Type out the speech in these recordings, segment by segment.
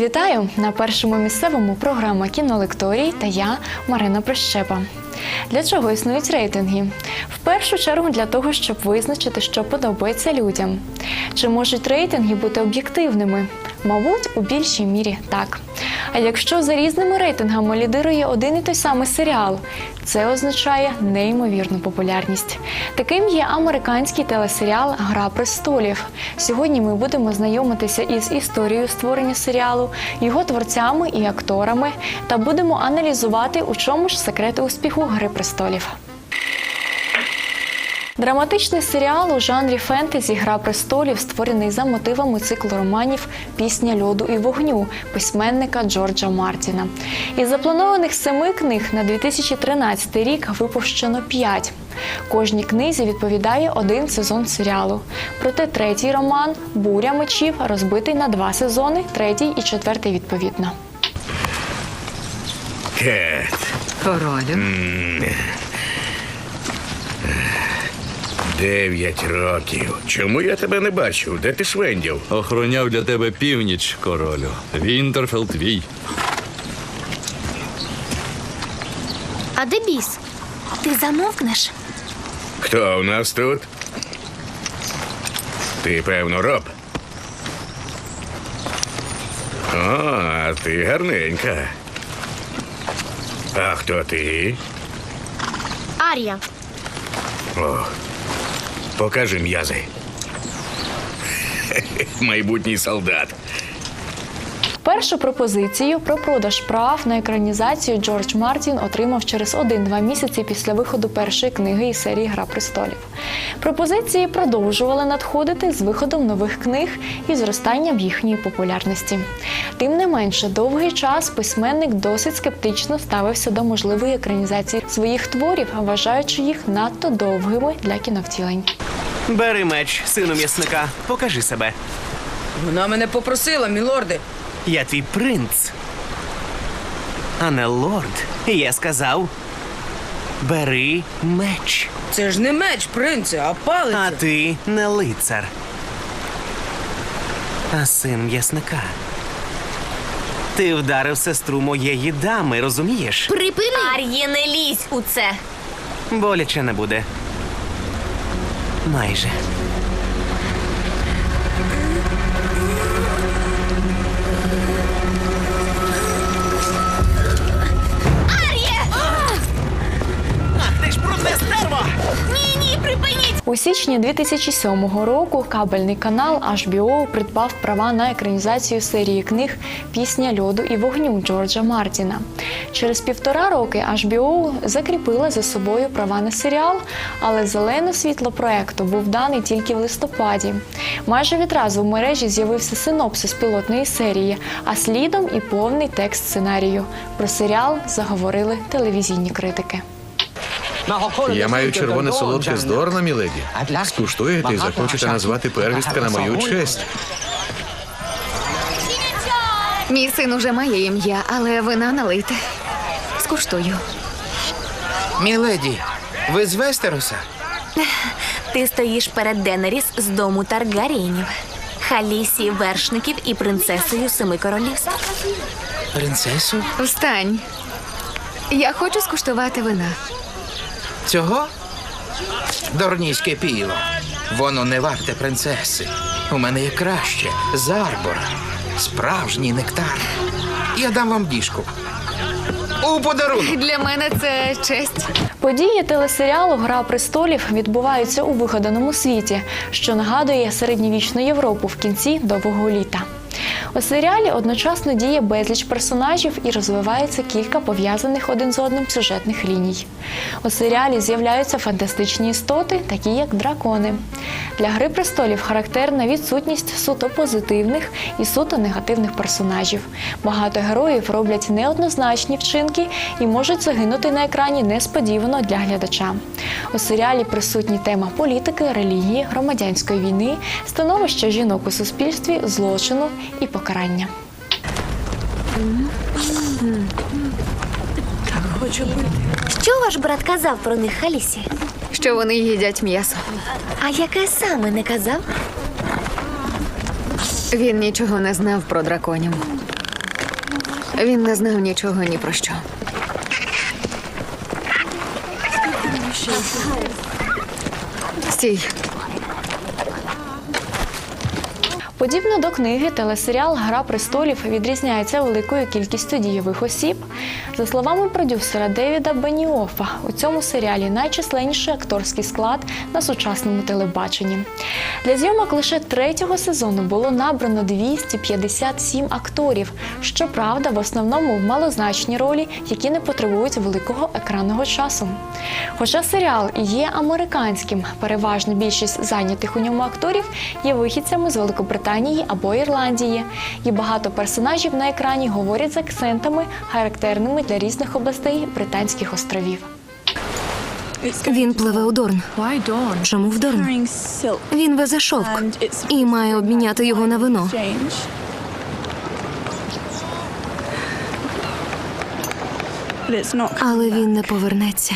Вітаю на першому місцевому програма кінолекторій та я Марина Прищепа. Для чого існують рейтинги? В першу чергу для того, щоб визначити, що подобається людям. Чи можуть рейтинги бути об'єктивними? Мабуть, у більшій мірі так. А якщо за різними рейтингами лідирує один і той самий серіал, це означає неймовірну популярність. Таким є американський телесеріал Гра престолів. Сьогодні ми будемо знайомитися із історією створення серіалу, його творцями і акторами, та будемо аналізувати, у чому ж секрети успіху Гри престолів. Драматичний серіал у жанрі фентезі Гра престолів створений за мотивами циклу романів Пісня льоду і вогню письменника Джорджа Мартіна. Із запланованих семи книг на 2013 рік випущено п'ять. Кожній книзі відповідає один сезон серіалу. Проте третій роман Буря мечів розбитий на два сезони, третій і четвертий відповідно. Кет, Королю. Дев'ять років. Чому я тебе не бачив? Де ти швендів? Охороняв для тебе північ, королю. Вінтерфелл твій. А де біс? Ти замовкнеш? Хто у нас тут? Ти, певно, роб. О, а ти гарненька. А хто ти? Арія. О, покажи м'язи. Майбутній солдат. Першу пропозицію про продаж прав на екранізацію Джордж Мартін отримав через один-два місяці після виходу першої книги із серії Гра престолів. Пропозиції продовжували надходити з виходом нових книг і зростанням їхньої популярності. Тим не менше, довгий час письменник досить скептично ставився до можливої екранізації своїх творів, вважаючи їх надто довгими для кіновтілень. Бери меч, сину м'ясника, покажи себе. Вона мене попросила, мілорди. Я твій принц. А не лорд. І я сказав. Бери меч. Це ж не меч, принце, а палиця. А ти не лицар. А син м'ясника. Ти вдарив сестру моєї дами, розумієш? Припини! Ар'є, не лізь у це. Боляче не буде. Майже. Стерво! Ні, ні, припиніть! У січні 2007 року кабельний канал HBO придбав права на екранізацію серії книг Пісня льоду і вогню Джорджа Мартіна. Через півтора роки HBO закріпила за собою права на серіал, але зелене світло проекту був даний тільки в листопаді. Майже відразу в мережі з'явився синопсис пілотної серії, а слідом і повний текст сценарію. Про серіал заговорили телевізійні критики. Я маю червоне солодке з Дорна, міледі. Скуштуєте і захочете назвати первістка на мою честь. Мій син уже має ім'я, але вина налийте. Скуштую. Міледі, ви з Вестероса? Ти стоїш перед Денеріс з дому Таргарієнів. Халісі вершників і принцесою Семи Королівств. Принцесу? Встань. Я хочу скуштувати вина. Цього? Дорнійське піло. Воно не варте принцеси. У мене є краще. З Арбора. Справжній нектар. Я дам вам діжку. У подарунок. Для мене це честь. Події телесеріалу Гра престолів відбуваються у вигаданому світі, що нагадує середньовічну Європу в кінці довгого літа. У серіалі одночасно діє безліч персонажів і розвивається кілька пов'язаних один з одним сюжетних ліній. У серіалі з'являються фантастичні істоти, такі як дракони. Для гри престолів характерна відсутність суто позитивних і суто негативних персонажів. Багато героїв роблять неоднозначні вчинки і можуть загинути на екрані несподівано для глядача. У серіалі присутні тема політики, релігії, громадянської війни, становища жінок у суспільстві, злочину і покарання. Що ваш брат казав про них Халісі? Що вони їдять м'ясо. А яке саме не казав? Він нічого не знав про драконів. Він не знав нічого ні про що. Стій. Подібно до книги, телесеріал Гра престолів відрізняється великою кількістю дійових осіб. За словами продюсера Девіда Беніофа, у цьому серіалі найчисленніший акторський склад на сучасному телебаченні. Для зйомок лише третього сезону було набрано 257 акторів. Щоправда, в основному в малозначні ролі, які не потребують великого екранного часу. Хоча серіал є американським, переважна більшість зайнятих у ньому акторів є вихідцями з Великобританії або Ірландії. І багато персонажів на екрані говорять з акцентами, характерними для різних областей Британських островів. Він пливе у Дорн. Чому в Дорн? Він везе шовк і має обміняти його на вино. Але він не повернеться.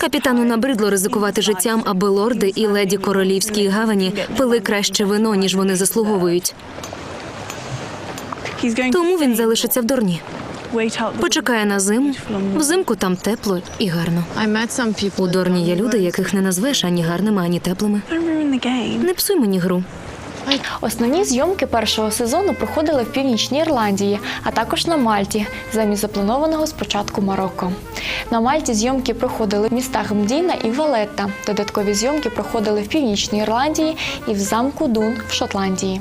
Капітану набридло ризикувати життям, аби лорди і леді королівській гавані пили краще вино, ніж вони заслуговують. Тому він залишиться в Дорні. Почекає на зиму. Взимку там тепло і гарно. У Дорні є люди, яких не назвеш ані гарними, ані теплими. Не псуй мені гру. Основні зйомки першого сезону проходили в північній Ірландії, а також на Мальті, замість запланованого спочатку Марокко. На Мальті зйомки проходили в містах Мдіна і Валетта. Додаткові зйомки проходили в північній Ірландії і в замку Дун в Шотландії.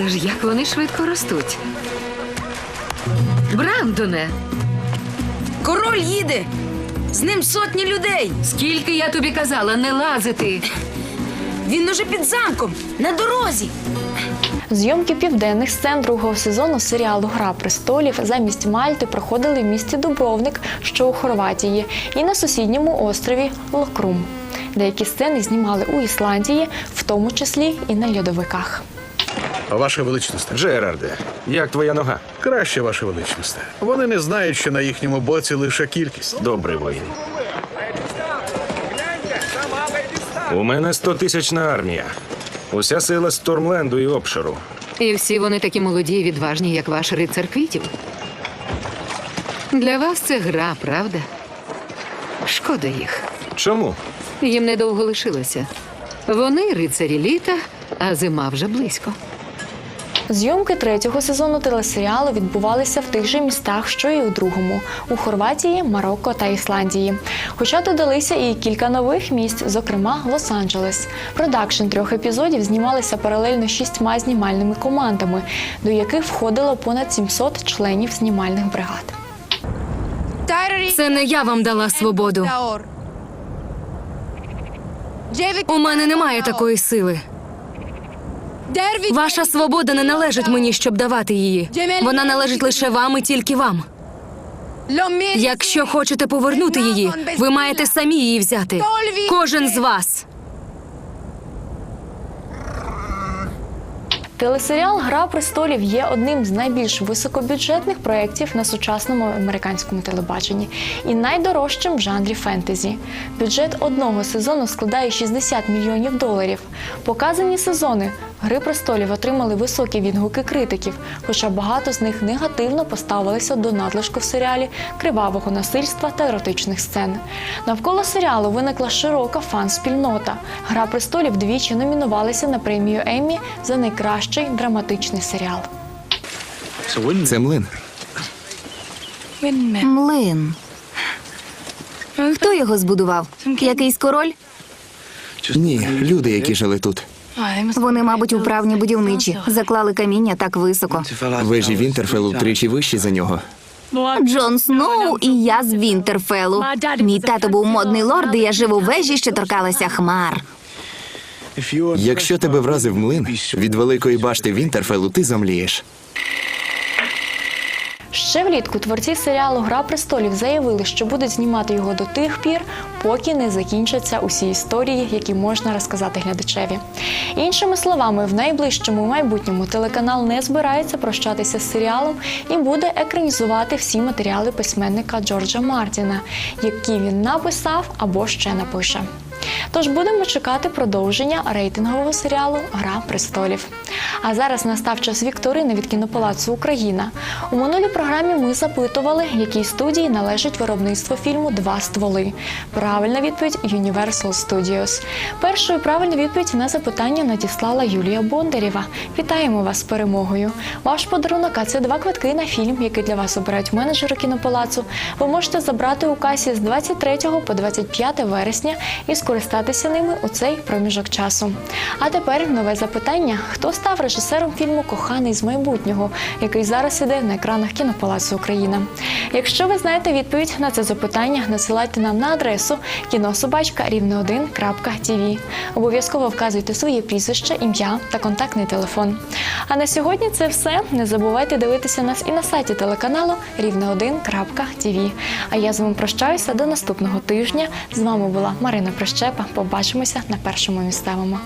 Але ж як вони швидко ростуть. Брандоне, Король їде! З ним сотні людей! скільки я тобі казала не лазити. Він уже під замком, на дорозі. Зйомки південних сцен другого сезону серіалу Гра престолів замість Мальти проходили в місті Дубровник, що у Хорватії, і на сусідньому острові Локрум. Деякі сцени знімали у Ісландії, в тому числі і на льодовиках. Ваше величність. Джерарде, як твоя нога? Краще, ваше величність. Вони не знають, що на їхньому боці лише кількість. Добрий воїн. У мене 100 тисячна армія. Уся сила Стормленду і обширу. І всі вони такі молоді і відважні, як ваш рицар квітів. Для вас це гра, правда? Шкода їх. Чому? Їм недовго лишилося. Вони рицарі літа, а зима вже близько. Зйомки третього сезону телесеріалу відбувалися в тих же містах, що і у другому у Хорватії, Марокко та Ісландії. Хоча додалися і кілька нових місць, зокрема Лос-Анджелес. Продакшн трьох епізодів знімалися паралельно шістьма знімальними командами, до яких входило понад 700 членів знімальних бригад. Це не я вам дала свободу. У мене немає такої сили. Ваша свобода не належить мені, щоб давати її. Вона належить лише вам і тільки вам. Якщо хочете повернути її, ви маєте самі її взяти. Кожен з вас. Телесеріал Гра престолів є одним з найбільш високобюджетних проєктів на сучасному американському телебаченні і найдорожчим в жанрі фентезі. Бюджет одного сезону складає 60 мільйонів доларів. Показані сезони Гри престолів отримали високі відгуки критиків, хоча багато з них негативно поставилися до надлишку в серіалі кривавого насильства та еротичних сцен. Навколо серіалу виникла широка фан-спільнота. Гра престолів двічі номінувалися на премію Еммі за найкращий драматичний серіал. Це млин. Млин. Хто його збудував? Якийсь король? Ні, люди, які жили тут. Вони, мабуть, управні будівничі. Заклали каміння так високо. Вежі Вінтерфелу втричі вищі за нього. Джон Сноу і я з Вінтерфелу. Мій тато був модний лорд, і я жив у вежі, що торкалася хмар. Якщо тебе вразив млин, від великої башти Вінтерфелу ти замлієш. Ще влітку творці серіалу Гра престолів заявили, що будуть знімати його до тих пір, поки не закінчаться усі історії, які можна розказати глядачеві. Іншими словами, в найближчому майбутньому телеканал не збирається прощатися з серіалом і буде екранізувати всі матеріали письменника Джорджа Мартіна, які він написав або ще напише. Тож будемо чекати продовження рейтингового серіалу Гра престолів. А зараз настав час вікторини від кінопалацу Україна. У минулій програмі ми запитували, якій студії належить виробництво фільму Два стволи. Правильна відповідь Universal Studios. Першою правильну відповідь на запитання надіслала Юлія Бондарєва. Вітаємо вас з перемогою. Ваш подарунок а це два квитки на фільм, який для вас обирають менеджери кінопалацу. Ви можете забрати у касі з 23 по 25 вересня і скористатися ними у цей проміжок часу. А тепер нове запитання: хто став режисером фільму Коханий з майбутнього, який зараз іде на екранах кінопалацу Україна? Якщо ви знаєте відповідь на це запитання, насилайте нам на адресу кінособачка рівне1.tv. Обов'язково вказуйте своє прізвище, ім'я та контактний телефон. А на сьогодні це все. Не забувайте дивитися нас і на сайті телеканалу рівне1.tv. А я з вами прощаюся до наступного тижня. З вами була Марина Прощепа. Побачимося на першому місцевому.